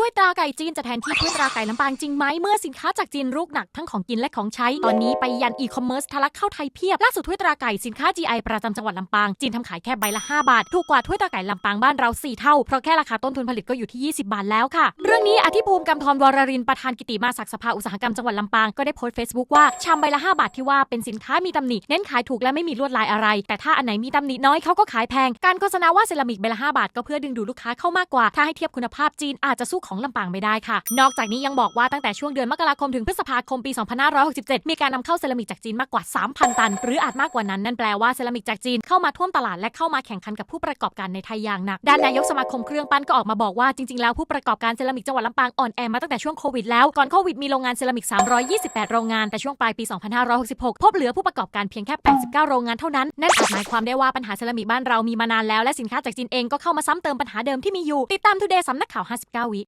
ถ้วยตราไก่จีนจะแทนที่ถ้วยตราไก่ลำปางจริงไหมเมื่อสินค้าจากจีนลูกหนักทั้งของกินและของใช้ ตอนนี้ไปยันอีคอมเมิร์ซทะลักเข้าไทยเพียบ ล่าสุดถ้วยตราไก่สินค้า GI ประจำจังหวัดลำปางจีนทำขายแค่ใบละ 5 บาท ถูกกว่าถ้วยตราไก่ลำปางบ้านเรา 4 เท่า เพราะแค่ราคาต้นทุนผลิตก็อยู่ที่ 20 บาทแล้วค่ะ เรื่องนี้อธิภูมิกำธรวรรินประธานกิติมาศักสภาอุตสาหกรรมจังหวัดลำปางก็ได้โพสต์เฟซบุ๊กว่าชามใบละ5บาทที่ว่าเป็นสินค้ามีตำหนิเน้นขายถูกและไม่มีลวดลายอะไร แต่ถ้าอันไหนมีตำหนิน้อยเขาก็ขายแพง การโฆษณาว่าเซรามิกใบละ5บาทก็เพื่อดึงดูดลูกค้าเข้ามากกว่าถ้าให้เทียบคุณภาพจีนอาจจะสู้ของลำปางไม่ได้ค่ะ นอกจากนี้ยังบอกว่าตั้งแต่ช่วงเดือนมกราคมถึงพฤษภาคมปี 2567 มีการนำเข้าเซรามิกจากจีนมากกว่า 3,000 ตัน หรืออาจมากกว่านั้นนั่นแปลว่าเซรามิกจากจีนเข้ามาท่วมตลาดและเข้ามาแข่งขันกับผู้ประกอบการในไทยอย่างหนักด้านนายกสมาคมเครื่องปั้นก็ออกมาบอกว่าจริงๆแล้วผู้ประกอบการเซรามิกจังหวัดลำปางอ่อนแอมาตั้งแต่ช่วงโควิดแล้วก่อนโควิดมีโรงงานเซรามิก 328 โรงงานแต่ช่วงปลายปี 2566 พบเหลือผู้ประกอบการเพียงแค่ 89 โรงงานเท่านั้นนั่นอาจหมายความได้ว่าปัญหาเซรามิกบ้านเรามีมานานแล้วและสินค้าจากจีนเองก็เข้ามาซ้ำเติมปัญหาเดิมที่มีอยู่ติดตามทูเดย์สำนักข่าว 59 วิ